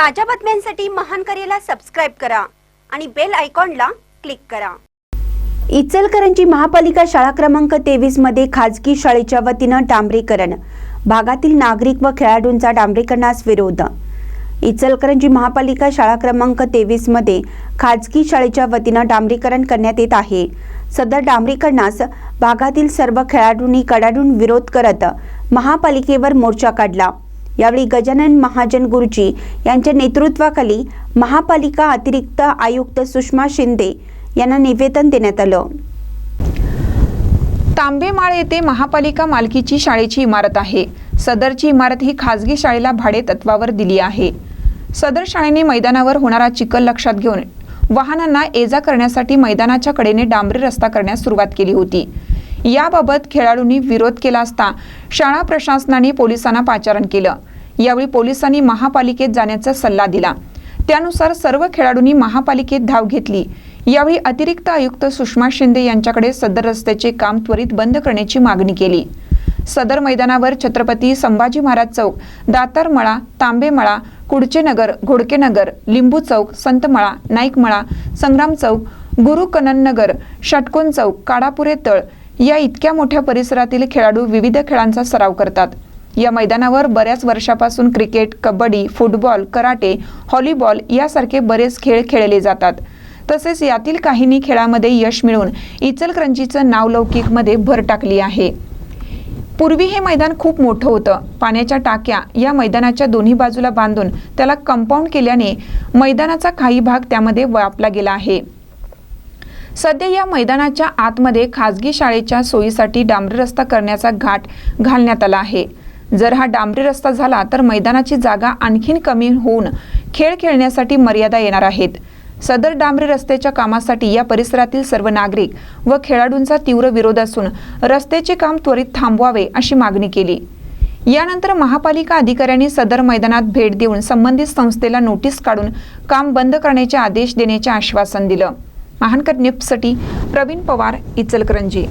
ताज्या बातम्यांसाठी महान करेला सबस्क्राईब करा आणि बेल आयकॉनला क्लिक करा. इचलकरंजी महापालिका शाळा क्रमांक तेवीसमध्ये खाजगी शाळेच्या वतीनं डांबरीकरण. भागातील नागरिक व खेळाडूंचा डांबरीकरणास विरोध. इचलकरंजी महापालिका शाळा क्रमांक तेवीसमध्ये खाजगी शाळेच्या वतीनं डांबरीकरण करण्यात येत आहे. सदर डांबरीकरणास भागातील सर्व खेळाडूंनी कडाडून विरोध करत महापालिकेवर मोर्चा काढला. यावेळी गजानन महाजन गुरुजी यांच्या नेतृत्वाखाली महापालिका अतिरिक्त आयुक्त सुषमा शिंदे यांना निवेदन देण्यात आलं. तांबेमाळ येथे महापालिका मालकीची शाळेची इमारत आहे. सदरची इमारत ही खाजगी शाळेला भाडे तत्वावर दिली आहे. सदर शाळेने मैदानावर होणारा चिखल लक्षात घेऊन वाहनांना एजा करण्यासाठी मैदानाच्या कडेने डांबरी रस्ता करण्यास सुरुवात केली होती. याबाबत खेळाडूंनी विरोध केला असता शाळा प्रशासनाने पोलिसांना पाचारण केलं. यावेळी पोलिसांनी महापालिकेत जाण्याचा सल्ला दिला. त्यानुसार सर्व खेळाडूंनी महापालिकेत धाव घेतली. यावेळी अतिरिक्त आयुक्त सुषमा शिंदे यांच्याकडे सदर रस्त्याचे काम त्वरित बंद करण्याची मागणी केली. सदर मैदानावर छत्रपती संभाजी महाराज चौक दातारमळा तांबेमळा कुडचेनगर घोडकेनगर लिंबू चौक संतमळा नाईकमळा संग्राम चौक गुरु कनन नगर षटकोन चौक काडापुरे तळ या इतक्या मोठ्या परिसरातील खेळाडू विविध खेळांचा सराव करतात. या मैदानावर बऱ्याच वर्षापासून cricket kabaddi football karate volleyball यासारखे बरेच खेळ खेळले जातात. तसेच यातील काहींनी खेळामध्ये यश मिळवून इचलकरंजीचं नावलौकिकमध्ये भर टाकली आहे. पूर्वी हे मैदान खूप मोठं होतं. पाण्याच्या टाक्या या मैदानाच्या दोन्ही बाजूला बांधून त्याला कंपाऊंड केल्याने मैदानाचा काही भाग त्यामध्ये व्यापला गेला आहे. सध्या या मैदानाच्या आतमध्ये खाजगी शाळेच्या सोयीसाठी डांबरी रस्ता करण्याचा घाट घालण्यात आला आहे. जर हा डांबरी रस्ता झाला तर मैदानाची जागा आणखीन कमी होऊन खेळ खेळण्यासाठी मर्यादा येणार आहेत. सदर डांबरी रस्त्याच्या कामासाठी या परिसरातील सर्व नागरिक व खेळाडूंचा तीव्र विरोध असून रस्त्याचे काम त्वरित थांबवावे अशी मागणी केली. यानंतर महापालिका अधिकाऱ्यांनी सदर मैदानात भेट देऊन संबंधित संस्थेला नोटीस काढून काम बंद करण्याचे आदेश देण्याचे आश्वासन दिलं. महानकर न्यूजसाठी प्रवीण पवार इचलकरंजी